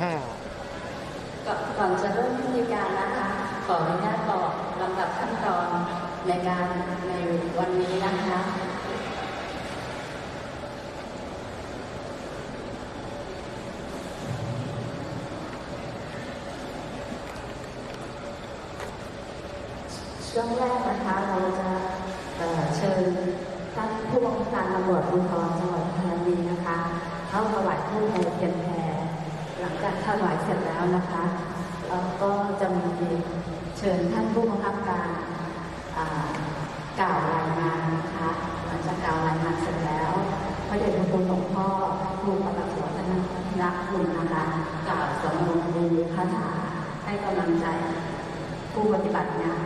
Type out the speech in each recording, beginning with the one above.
ห้าก่อนจะเริ่มพิธีการนะคะ ขออนุญาตบอกลำดับขั้นตอนในการในวันนี้นะคะช่วงแรกนะคะเราจะเอ่อเชิญท่านผู้บังคับการตำรวจภูธร เข้าถวายผู้โดยเทียนแพรหลังจากถวายเสร็จแล้วนะคะเอ่อก็จะมีเชิญท่านผู้บังคับการกล่าวรายงานนะคะหลังจากกล่าวรายงานเสร็จแล้วพระเดชพระคุณหลวงพ่อครูประหลัดสวัสดิ์นักคุณนะคะกล่าวสำนวนดีคาถาให้กำลังใจผู้ปฏิบัติงาน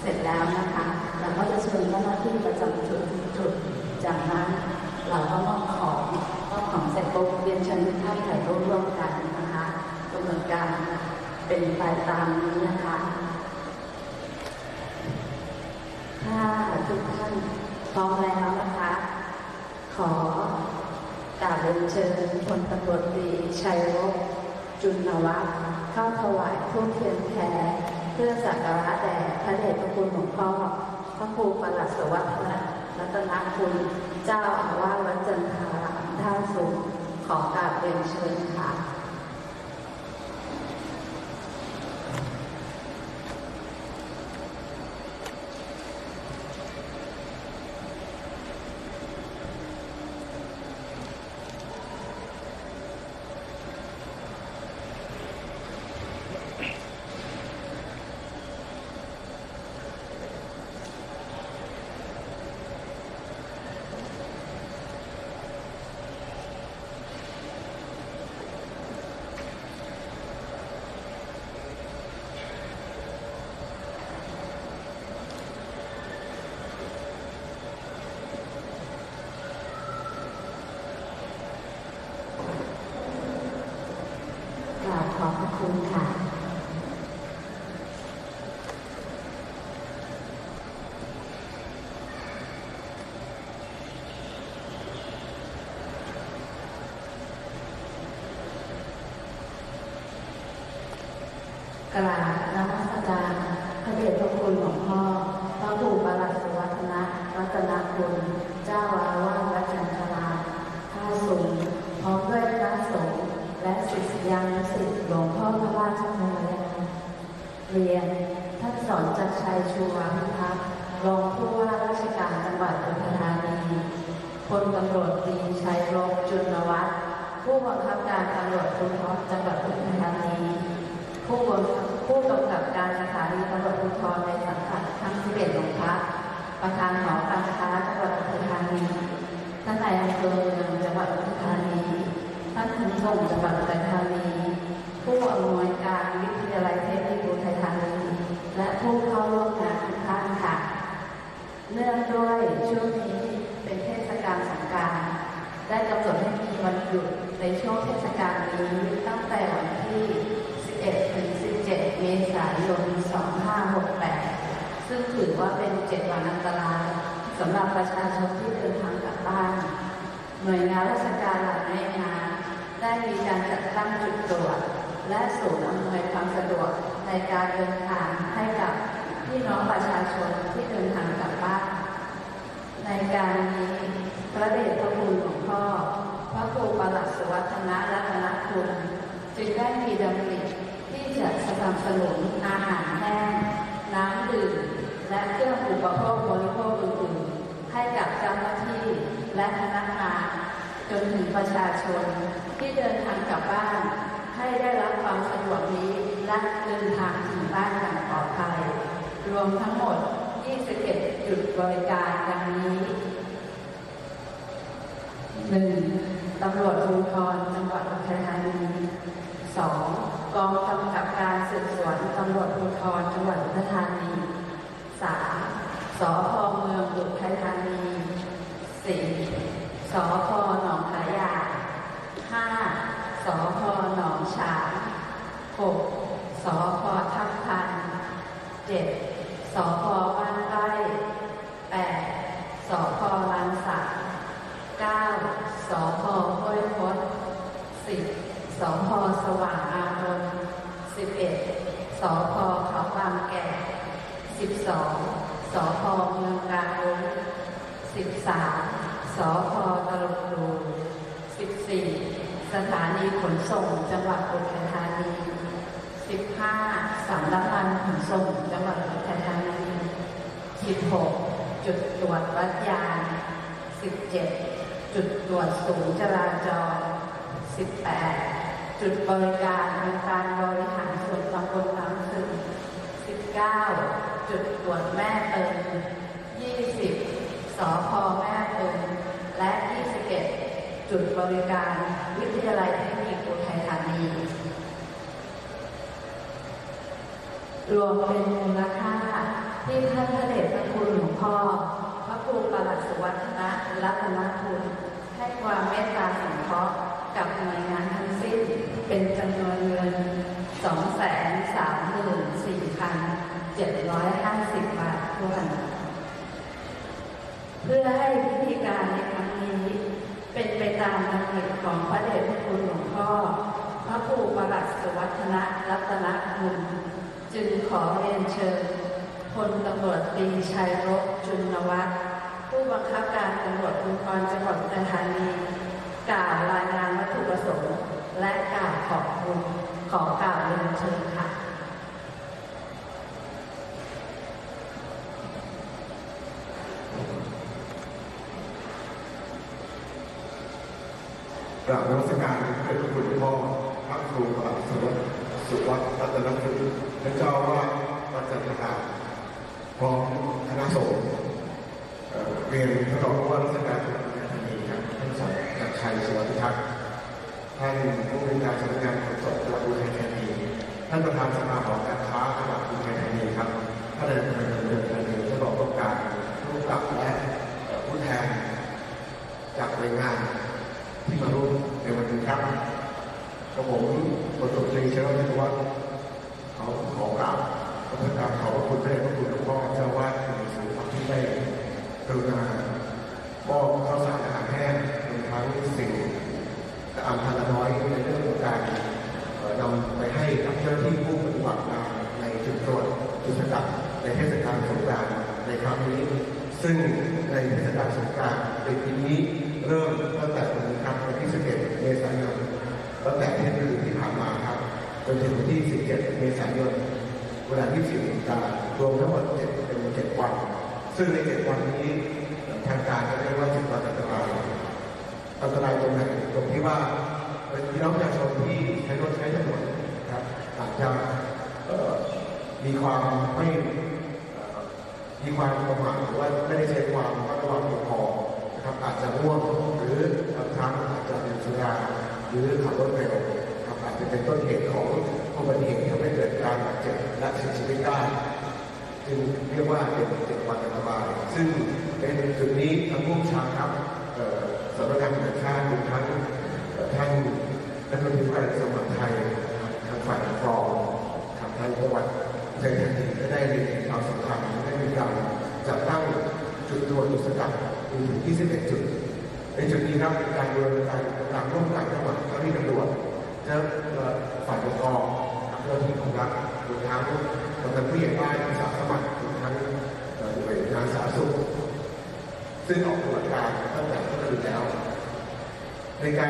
เสร็จแล้วนะคะเราก็จะเชิญเจ้าหน้าที่ประจำจุดจุดจากนั้นเราก็มอบของ ของเสร็จปุ๊บเรียนเชิญทุกท่านถ่ายรูปร่วมกันนะคะกำหนดการเป็นไปตามนี้นะคะ ถ้าทุกท่านพร้อมแล้วนะคะ ขอกราบเรียนเชิญพลตำรวจตรีชัยรบจุนลวัฒน์เข้าถวายทูปเทียนแพรเพื่อสักการะแด่พระเดชพระคุณหลวงพ่อพระครูประหลัดสวัสดิ์รัตนคุณเจ้าอาวาสวัดจันทา ท่าสูงขอกราบเรียนเชิญค่ะ กราบขอบพระคุณค่ะ กราบนมัสการพระเดชพระคุณหลวงพ่อพระครูประหลัดสุวัฒนะรัตนคุณ เจ้าอาวาสวัดจันทราท่าสูงพร้อมด้วยพระสงฆ์และศิษยานุศิษย์หลวงพ่อพระราชทานเรียน ท่านสอนจักรชัยชูวาพิพัฒน์รองผู้ว่าราชการจังหวัดอุทัยธานีพลตำรวจตรีชัยรบจุลวัฒน์ผู้บังคับการตำรวจภูธรจังหวัดอุทัยธานี ผู้บริ ผู้กำกับการสถานีตำรวจภูธรในสังกัดทั้ง11โรงพักประธานหอการค้าจังหวัดอุทัยธานีท่านนายอำเภอเมืองจังหวัดอุทัยธานีท่านขนส่งจังหวัดอุทัยธานีผู้อำนวยการวิทยาลัยเทคนิคอุทัยธานีและผู้เข้าร่วมงานทุกท่านค่ะ เนื่องด้วยช่วงนี้เป็นเทศกาลสงการ ได้กำหนดให้มีวันหยุดในช่วงเทศกาลนี้ตั้งแต่วันที่ 11ถึง 17 เมษายน 2568 ซึ่งถือว่าเป็น 7 วันอันตรายสำหรับประชาชนที่เดินทางกลับบ้าน หน่วยงานราชการหลายหน่วยงานได้มีการจัดตั้งจุดตรวจ และศูนย์อำนวยความสะดวกในการเดินทางให้กับพี่น้องประชาชนที่เดินทางกลับบ้าน ในการนี้พระเดชพระคุณหลวงพ่อ พระครูประหลัดสุวัฒนะรัตนคุณจึงได้มีดำริ จะสนับสนุนอาหารแห้งน้ำดื่มและเครื่องอุปโภคบริโภคอื่นๆให้กับเจ้าหน้าที่และพนักงานจนถึงประชาชนที่เดินทางกลับบ้าน ให้ได้รับความสะดวกนี้และเดินทางถึงบ้านอย่างปลอดภัย รวมทั้งหมด 21 จุดบริการดังนี้หนึ่งตำรวจภูธรจังหวัดอุทัยธานีสอง กองกำกับการสืบสวนตำรวจภูธรจังหวัดอุทัยธานีสาสพเมืองอุทัยธานีสี่สพหนองขายาห้าสพหนองฉางหกสพทับทันเจ็ดสพบ้านใต้แปดสพลานสัก 9สพ สิบสพสว่างอารมณ์สิบเอ็ดสพเขาบางแก่สิบสองสพเมืองกาญจนสิบสามสพตะลุงดูสิบสี่สถานีขนส่งจังหวัดอุทัยธานีสิบห้าสำนักงานขนส่งจังหวัดอุทัยธานีสิบหกจุดตรวจวัดยางสิบเจุดตรวจศูนย์จราจร 18 จุดบริการองค์การบริหารส่วนตำบลน้ำซึม19 จุดตรวจแม่เติม20 สพแม่เติมและ 21 จุดบริการวิทยาลัยเทคนิคอุทัยธานีรวมเป็นมูลค่าที่ท่านพระเดชพระคุณหลวงพ่อ ครูประหลัดสุวัฒนะรัตนคุณให้ความเมตตาสงเคราะห์กับหน่วยงานทั้งสิ้น เป็นจำนวนเงิน 234,750 บาททวนเพื่อให้พิธีการในครั้งนี้ เป็นไปตามดำริของพระเดชพระคุณหลวงพ่อ พระครูประหลัดสุวัฒนะรัตนคุณจึงขอเรียนเชิญพลตำรวจตรีชัยรบจุนวัฒน์ ผู้บังคับการตำรวจภูธรจังหวัดอุทัยธานีกล่าวรายงานวัตถุประสงค์ และกล่าวขอบคุณขอกล่าวเรียนเชิญค่ะกราบนมัสการพระคุณพ่อพระครูประหลัดสุวัฒน์สุวัฒน์รัตนคุณพระเจ้าว่าวัดจันทราพร้อมคณะสงฆ์ เรียนพระรองผู้ว่าราชการจังหวัดอุทัยธานีครับท่านสมศัดชัยสวัสดิทักษ์ท่านผู้บริการสำนักงานขนส่งจังหวัดอุทัยธานีท่านประธานสภาหอการค้าจังหวัดอุทัยธานีครับท่านนายอำเภอเมืองอุทัยธานีท่านรองผู้การผู้กับและผู้แทนจากหน่วยงานที่มาร่วมในวันนี้ครับกระผมบทตรีเชลวิทวัฒน์เขาขอกราบขอบพระกราขอบพระคุณพระเดชพระคุณหลวงพ่อเจ้าวาดในสูงที่ได้ กรุณามอบข้าวสารอาหารแห้งรวมทั้งสิ่งและอันพันน้อยในเรื่องของการนำไปให้กับเจ้าหน้าที่ผู้ปฏิบัติงานในจุดตรวจจุดสกัดในเทศกาลสงกรานต์ในครั้งนี้ ซึ่งในเทศกาลสงกรานต์ในปีนี้เริ่มตั้งแต่วันนี้ครับวันที่ 11 เมษายนตั้งแต่เที่ยงคืนที่ผ่านมาครับจนถึงวันที่ 17 เมษายนเวลาที่4นาฬิการวมทั้งหมด7เป็น7วัน ซึ่งใน7วันนี้ทางการก็เรียกว่า7วันอันตรายอันตรายตรงไหนตรงที่ว่าเป็นพี่น้องประชาชนที่ใช้รถใช้ถนนนะครับอาจจะมีความไม่มีความประมาทหรือว่าไม่ได้ใช้ความระมัดระวังเพียงพอนะครับอาจจะง่วงหรือบางครั้งอาจจะเป็นสุราหรือขับรถเร็วนะครับอาจจะเป็นต้นเหตุของอุบัติเหตุที่ทำให้เกิดการบาดเจ็บและเสียชีวิตได้ จึงเรียกว่าเป็นเจ็ดวันอันตรายซึ่งเป็นจุดนี้ทางผู้ชาครับสำนักงานตำรวจชาติรวมทั้งท่านรัฐมนตรีว่าการกระทรวงมหาดไทยทางฝ่ายปกครองทางท่านจังหวัดใจแผ่นดินก็ได้เรียนความสำคัญได้มีการจัดตั้งจุดตรวจจุดสกัดมีถึง21จุด ในจุดนี้ครับเป็นการบูรณาการการร่วมกันระหว่างเจ้าหน้าที่ตำรวจเจ้าฝ่ายปกครองเจ้าหน้าที่ของรัฐรวมทั้ง กำนันผู้ใหญ่บ้านอาสาสมัครทั้งหน่วยงานสาธารณสุขซึ่งออกปฏิบัติการตั้งแต่ต้นปีแล้ว ในการ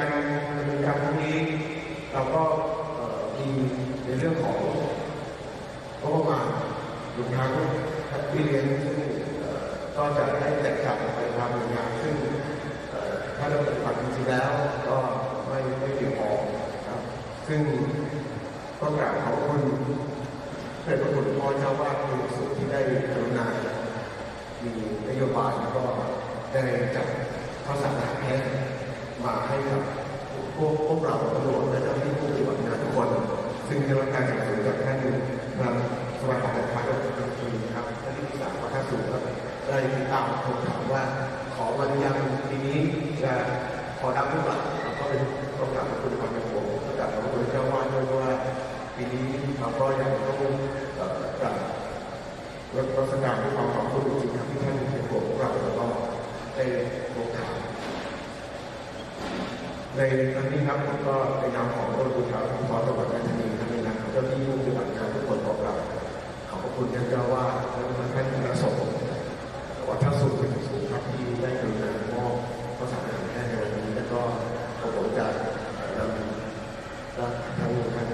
ดำเนินการครั้งนี้ เราก็มีในเรื่องของงบประมาณรวมทั้งพี่เลี้ยงซึ่งก็จะได้แจกจ่ายไปตามหน่วยงานซึ่งถ้าเราปฏิบัติจริงๆแล้วก็ไม่ไม่เพียงพอครับ ซึ่งก็กราบขอบคุณ พระเดชพระคุณพ่อเจ้าวาดเป็นสุขที่ได้กรุณามีนโยบายแล้วก็ได้จัดข้าวสารอาหารแห้งมาให้กับพวกพวกเราตำรวจและเจ้าหน้าที่ผู้ปฏิบัติงานทุกคน ซึ่งได้รับการสนับสนุนจากท่านนางสวัสดิ์การพัฒน์รัฐมนตรีครับท่านที่ปรึกษาประธานสูงครับได้ติดตามผมถามว่าขอวันยังปีนี้จะขอรับหรือเปล่าก็เป็นต้องกาบขอบคุณความเป็นห่วงและกราบขอบคุณเจ้าว่าด้วยว่า ปีนี้เราก็ยังต้องเอ่อกรถรัชการด้วยความขอบคุณจริงๆครับที่ท่านเป็นห่วงพวกเราแล้วก็ได้โอกาสในครั้งนี้ครับก็ในนามของตัวคุณชาวทั้งสองจังหวัดราชบุรีทั้งในนามเจ้าที่ผู้ปฏิบัติงานทุกคนขอกราขอบคุณท่านเจ้าว่าและท่านคณะสงฆ์วัดท่าสุขเป็นสูงครับที่ได้กรุณามอบข้าวสารอาหารแห้งในวันนี้แล้วก็ผมจะนำทางทาง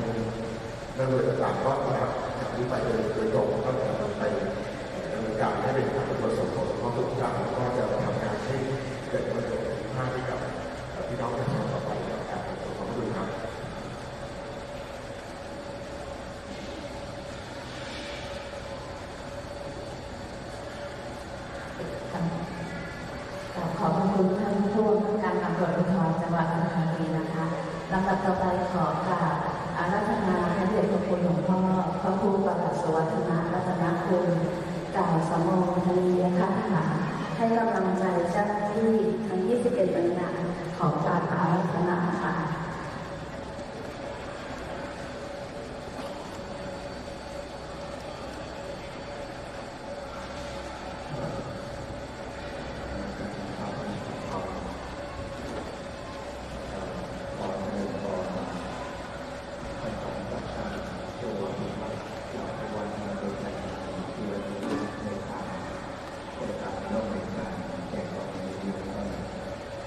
ทาง นั่นเลยต่างๆก็จากนี้ไปโดยโดยตรงก็จะนำไปดำเนินการให้เป็นการประสบผลของทุกท่านแล้วก็จะทำงานให้เกิดประโยชน์มากให้กับพี่น้องประชาชนต่อไปนะครับขอบคุณครับขอขอบคุณท่านผู้ว่าการตำรวจภูธรจังหวัดสุพรรณบุรีนะคะลำดับต่อไปขอกราบอาราธนาพระเดชพระคุณหลวงพ่อพระครูประหลัดสวัสดิ์รัตนคุณกล่าวสมโภชนียคาถาให้กำลังใจเจ้าหน้าที่ทั้ง 21หน่วยงานของการอาราธนาค่ะ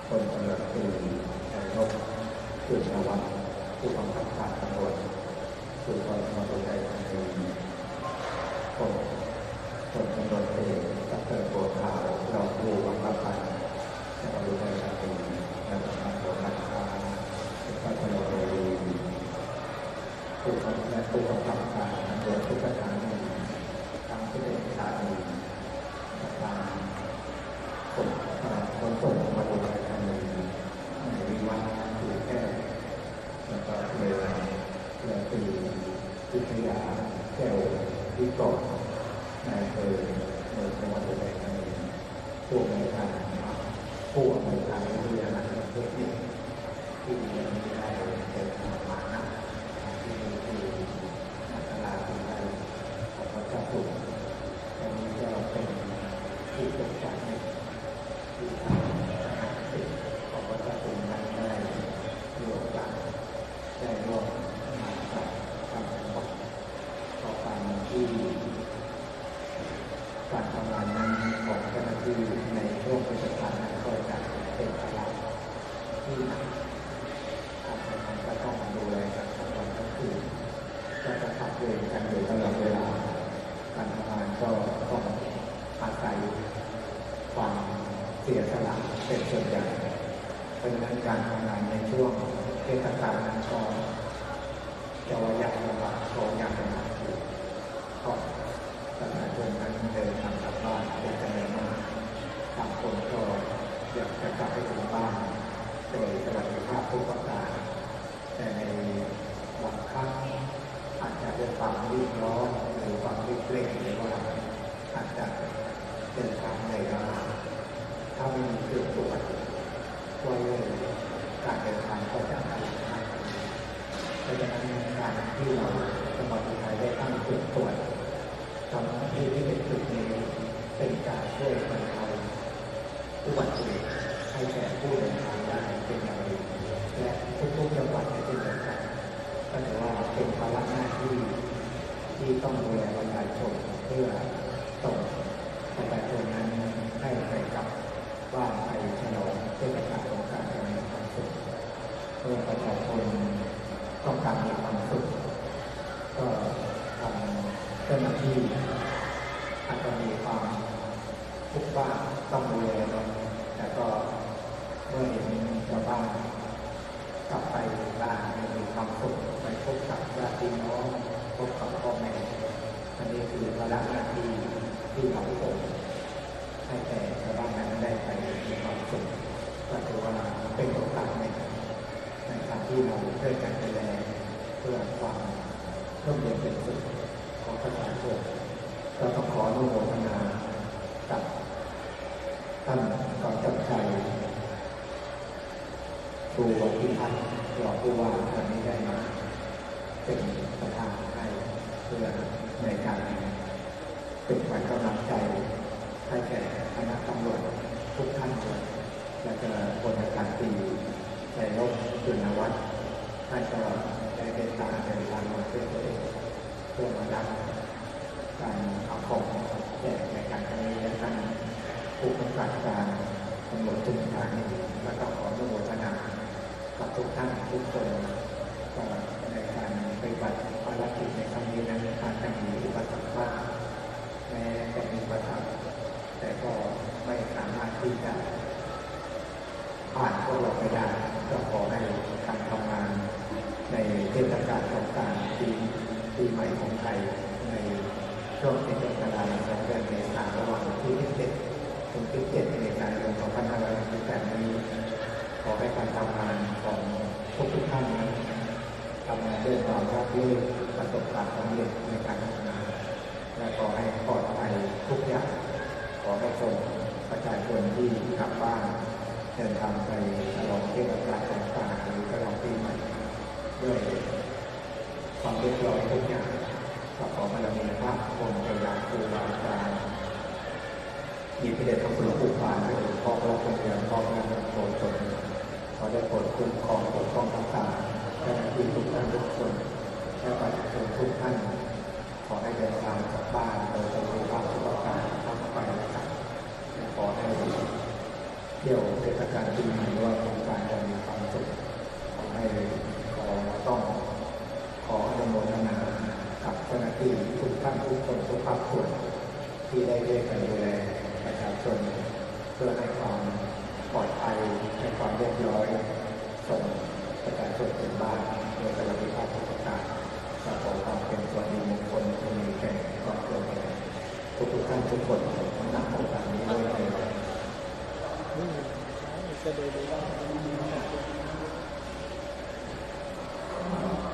คนตำรวจตรีชัยนพจุลวัฒน์ผู้บังคับการตำรวจสุพรรณมรุไทยธานีคนคนตำรวจตรีตัตเตอร์โบขาวรองผู้บังคับการจังหวัดอุทัยธานีและสำนักหัวหน้าการพัฒนาบุรี ผู้บังคับผู้บังคับการตำรวจทุกสถานีทั้งที่เป็นสถานีตางๆผมคนส่งมาดูรายการเลยในวิวัฒน์คือแก้วแล้วก็เลยเลยตีวิทยาแก้ววิกรนายเคยเมืองจังหวัดอุทัยธานีผู้อำนวยการผู้อำนวยการวิทยาลัยเทคนิคที่ยังไม่ได้เป็นทางมานะที่มีที่นักกีฬาที่ได้ของพระเจ้าสุขตอนนี้ก็เป็นที่ตกใจใน ที่ทางติดของวัฒนธรรมนั้นได้มีโอกาสได้ร่วมงานกับทางจังหวัดต่อไปที่การทำงานนั้นของเจ้าหน้าที่ในช่วงเทศกาลนั้นก็จะเป็นภาระที่หนักทางงานก็ต้องดูแลกันทั้งวันทั้งคืนก็จะขับเวรกันอยู่ตลอดเวลา การทำงานก็ต้องอาศัย ความเสียสละเป็นส่วนใหญ่เป็นนั้นการทำงานในช่วงเทศกาลนั้นก็จะว่ายากลำบากก็ยากลำบากอยู่เพราะประชาชนนั้นเดินทางกลับบ้านเป็นจำนวนมากบางคนก็อยากจะกลับไปถึงบ้านโดยสวัสดิภาพทุกประการแต่ในบางครั้งอาจจะด้วยความรีบร้อนหรือความรีบเร่งหรือว่าอาจจะ เดินทางในเวลา ถ้าไม่มีเครื่อตรวจช่วยเลยการเดินทางก็จะอันตรายเพราะฉะนั้นการที่เราจังหวัดอุทัยได้ตั้งจุดตรวจทำหน้าที่ที่เป็นจุดนี้เป็นการช่วยบรรเทาอุบัติเหตุให้แก่ผู้เดินทางได้เป็นอย่างดีและทุกๆจังหวัดในเช่นเดียวกันก็ถือว่าเป็นภาระหน้าที่ที่ต้องดูแลประชาชนเพื่อส่งประชาชนนั้นให้ไปกับ บ้าไปฉลองเทศกาลสงกานต์อย่างความสุขเมื่อประชาชนต้องการมีความสุขก็ทางเจ้าหน้าที่อาจจะมีความทุกข์บ้างต้องดูแลเนาแต่ก็เมื่อเห็นชาวบ้านกลับไปบ้านมีความสุขไปพบกับญาติน้องพบกับพ่อแม่อันนี้คือภาระหน้าที่ที่เราส่ง ให้แก่ชาวบ้านนั้นได้ไปมีความสุขก็ถือว่าเป็นโอกาสในการในการที่เราช่วยกันดูแลเพื่อความร่มเย็นเป็นสุขของประชาชนก็ต้องขออนุโมทนากับท่านกองจับใจครูวันที่พัฒน์รอผู้ว่าวันนี้ได้มาเป็นประธานให้เพื่อในการเป็นขวัญกำลังใจ ให้แก่คณะตำรวจทุกท่านเลยและก็บนอากาศตีในรบท่านก็ได้เดินทางเดินทางมาเพื่อตัวเองเพื่อมารับการเอาของแจกในการครั้งนี้และท่านผู้กำกับการตำรวจทุกทางและก็ขออนุโมทนากับทุกท่านทุกคนก็ในการปฏิบัติภารกิจในครั้งนี้นั้นอาจจะมีอุปสรรคบ้างแม้จะมีอุปสรรค แต่ก็ไม่สามารถที่จะผ่านพวกเราไปได้ก็ขอให้การทำงานในเทศกาลสงการปีปีใหม่ของไทยในช่วงเทศกาลของเดือนเมษายนระหว่างที่27ถึง17เมษายน2568นี้ขอให้การทำงานของทุกทุกท่านนั้นทำงานด้วยความราบรื่นประสบความสำเร็จในการทำงาน และขอให้ปลอดภัยทุกอย่าง ขอให้ส่งประชาชนที่กลับบ้านเดินทางไปฉลองเทศกาลสงกรานต์หรือฉลองปีใหม่ด้วยความเรียบร้อยทุกอย่างก็ขอบารมีพระองค์เจ้าครูบาอาจารย์มีพระเดชพระคุณหลวงปู่ปานด้วยพ่อพระคุณเดียวพ่อพระคุณโปรดชนขอได้โปรดคุ้มครองปกป้องรักษาเจ้าหน้าที่ทุกท่านทุกคนและประชาชนทุกท่านขอให้เดินทางกลับบ้านโดยสวัสดิภาพทุกประการทั้งไป ขอให้เที่ยวเทศกาลปีใหม่ว่าสงการจะมีความสุขขอให้ขอต้องขออนุโมทนากับเจ้าหน้าที่ทุกท่านทุกคนทุกภาคส่วนที่ได้เรียกกันดูแลประชาชนเพื่อให้ความปลอดภัยให้ความเรียบร้อยส่งประชาชนถึงบ้านโดยสวัสดิภาพทุกประการขอความเป็นส่วนดีมงคลที่มีแก่ครอบครัว ทุกทุกท่านทุกคนนับโอกาสนี้ด้วยในวัน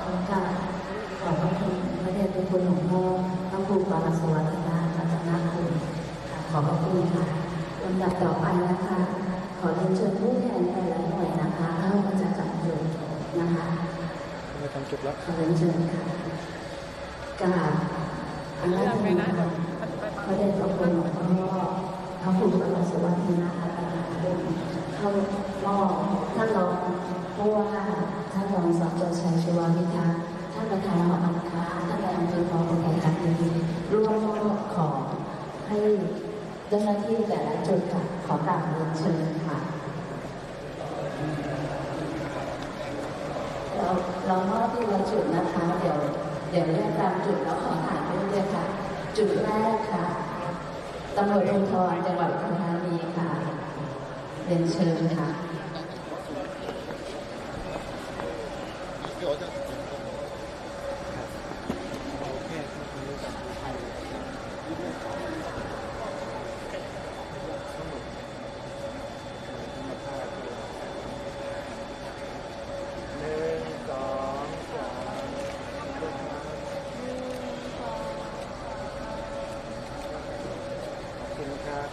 ขอกราบขอบพระคุณพระเดชพระคุณหลวงพ่อพระครูปารสวัสดิ์นารัตนาคุณขอบพระคุณค่ะลำดับต่อไปนะคะ ขอเรียนเชิญผู้แทนแต่ละหน่วยนะคะเข้ามาจะจับจุดนะคะไม่ทำจุดแล้วขอเรียนเชิญค่ะกราบอาราธนา พระเดชพระคุณหลวงพ่อพระครูปารสวัสดิ์นารัตนคุณเข้ามอบท่านรองผู้ว่าท่านรองสอบจชัยชวาวิทักษ์ท่านประธานหอการค้าท่านนายอำเภอพอประกาศการดีร่วมมอบของให้เจ้าหน้าที่แต่ละจุดค่ะขอกราบเรียนเชิญค่ะเราเรามอบที่ละจุดนะคะ เดี๋ยวเดี๋ยวเรียกตามจุดแล้วขอถ่ายรูปด้วยค่ะ จุดแรกค่ะตำรวจภูธรจังหวัดอุทัยธานีค่ะเรียนเชิญค่ะหนึ่งสองสามขอบคุณครับ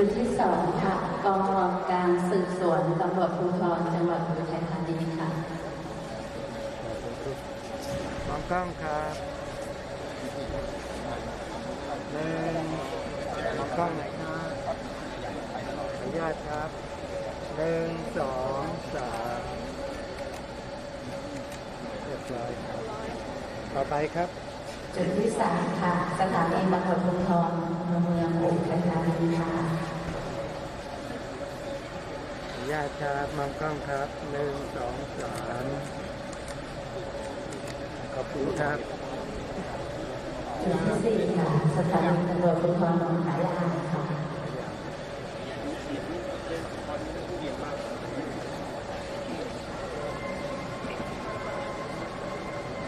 จุดที่สองค่ะกองกำลังการสืบสวนตำรวจภูธรจังหวัดอุทัยธานีค่ะมองกล้องครับหนึ่งมองกล้องหน่อยครับขออนุญาตครับหนึ่งสองสามเรียบร้อยครับต่อไปครับ จุดที่สามค่ะ สถานีตำรวจภูธรเมืองอุทัยธานีค่ะ ขออนุญาตครับมองกล้องครับหนึ่งสองสามขอบคุณครับจุดที่สี่ค่ะสถานีตำรวจภูธรหนองขายาค่ะ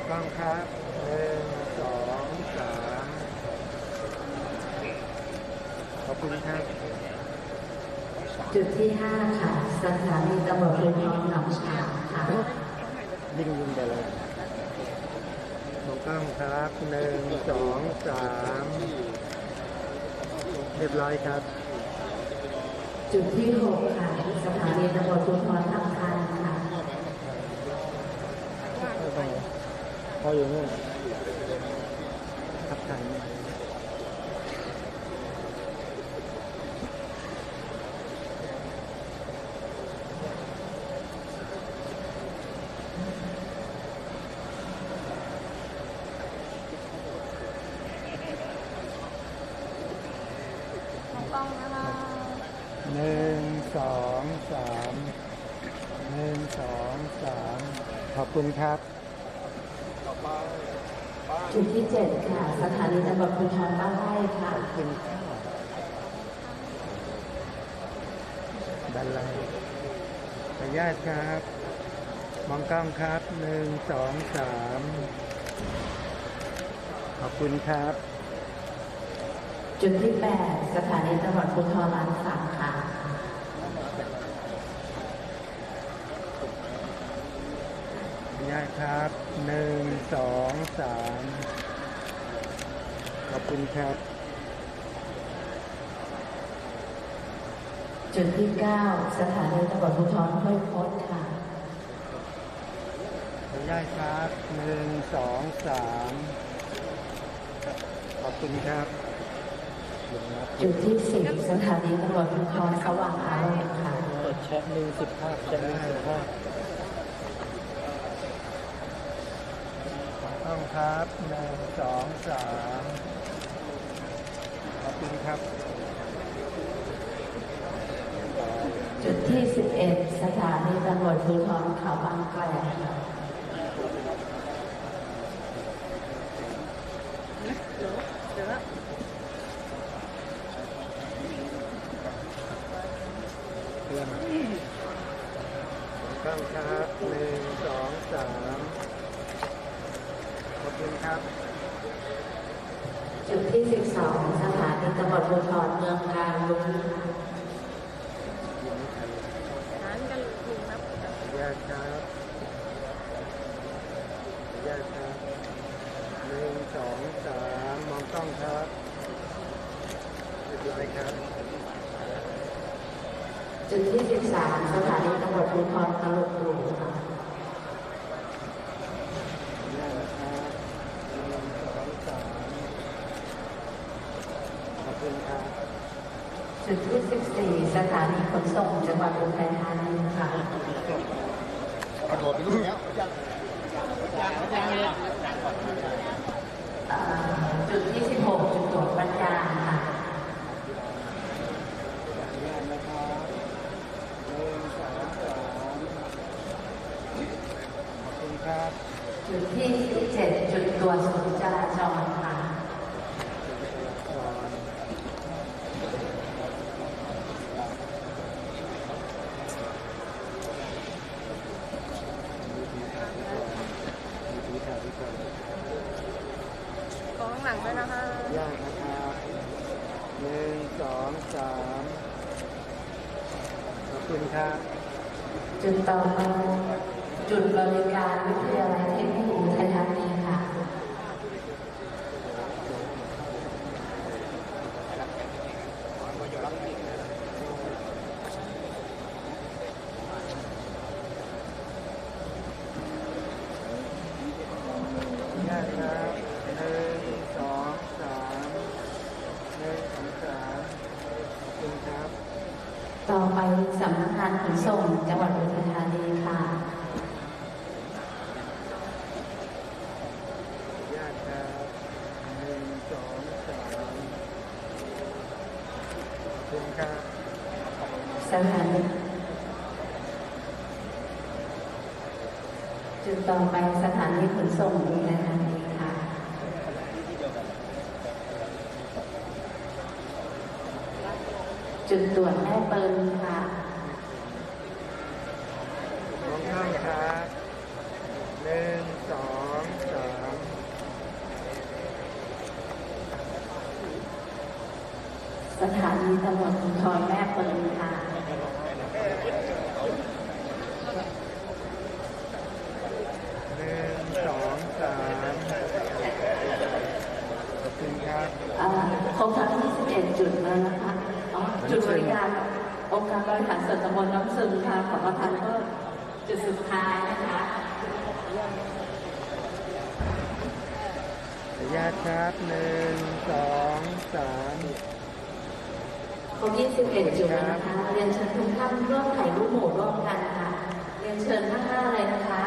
กล้องครับหนึ่งสองสามขอบคุณครับ จุดที่ห้าค่ะ สถานีตำรวจภูธรหนองฉางค่ะยิงยิงไปเลยมองกล้องครับหนึ่งสองสามเรียบร้อยครับ จุดที่หกค่ะ สถานีตำรวจภูธรทับทันค่ะพออยู่นู่นทับทัน สองสามหนึ่งสองสาม ขอบคุณครับ จุดที่เจ็ดค่ะ สถานีตำรวจภูธรบ้านไร่ค่ะขอบคุณค่ะดันไลขออนุญาตครับ มองกล้องครับหนึ่งสองสามขอบคุณครับ จุดที่แปดสถานีตำรวจภูธรลานสักค่ะ ขออนุญาต ครับ หนึ่ง สอง สาม ขอบคุณครับ จุดที่เก้าสถานีตำรวจภูธรห้วยคดค่ะขออนุญาตครับ หนึ่ง สอง สาม ขอบคุณครับ จุดที่สิบสถานีตำรวจภูธรสว่างอารมณ์ค่ะกดแชทหนึ่งสิบภาพแชทหนึ่งสิบภาพ ต้อง ครับหนึ่งสองสามขอบคุณครับ จุดที่สิบเอ็ดสถานีตำรวจภูธรเขาบางแกลค่ะเพื่อนต้องครับหนึ่งสองสาม ครับ จุดที่สิบสถานีตำรวจภูธรเมืองการลุงค่ะขออนุญาตครับขออนุญาตครับหนึ่งสองสามมองกล้องครับเรียบร้อยครับ จุดที่สิบสามสถานีตำรวจภูธรตลุกหลวงค่ะ ขออนุญาตนะครับหนึ่งสองสามขอบคุณครับ จุดที่ สิบสี่สถานีขนส่งจังหวัดอุทัยธานีค่ะกระโดดไปลูกเนี้ยเอ่อจุดที่สิบหกจุดตรวจปัญญาค่ะขออนุญาตนะครับหนึ่งสองสามขอบคุณครับจุดที่สิบเจ็ดจุดตรวจสุจราจรค่ะ จอนมีถ่ายทุกคน กองหลังด้วยนะคะ ยากนะครับหนึ่งสองสาม ขอบคุณครับ จุดต่อไปจุดบริการวิทยาลัยเทคนิคอุทัยธานีค่ะ ยากครับหนึ่งสองสามหนึ่งสองสามขอบคุณครับ ต่อไปสำนักงานขนส่งจังหวัดอุทัยธานีค่ะยากครับหนึ่งสองสามขอบคุณครับสถานีจุดต่อไปสถานีขนส่งอุทัยธานีค่ะ จุดตรวจแม่เปิลค่ะมองข้างครับหนึ่งสองสามสถานีตำรวจภูธรแม่เปิลค่ะ หนึ่งสองสามขอบคุณครับ เอ่อครบทั้ง21 จุดแล้วนะคะอ๋อจุดบริการองค์กา รบริหารส่วนตำบลน้ำซึมค่ะขอประทานโทษจุดสุดท้ายนะคะขออนุญาตครับหนึ่งสองสามครบ21จุดแล้วนะคะ เรียนเชิญทุกท่านร่วมถ่ายรูปหมู่ร่วมกันค่ะ เรียนเชิญข้างหน้าเลยนะคะ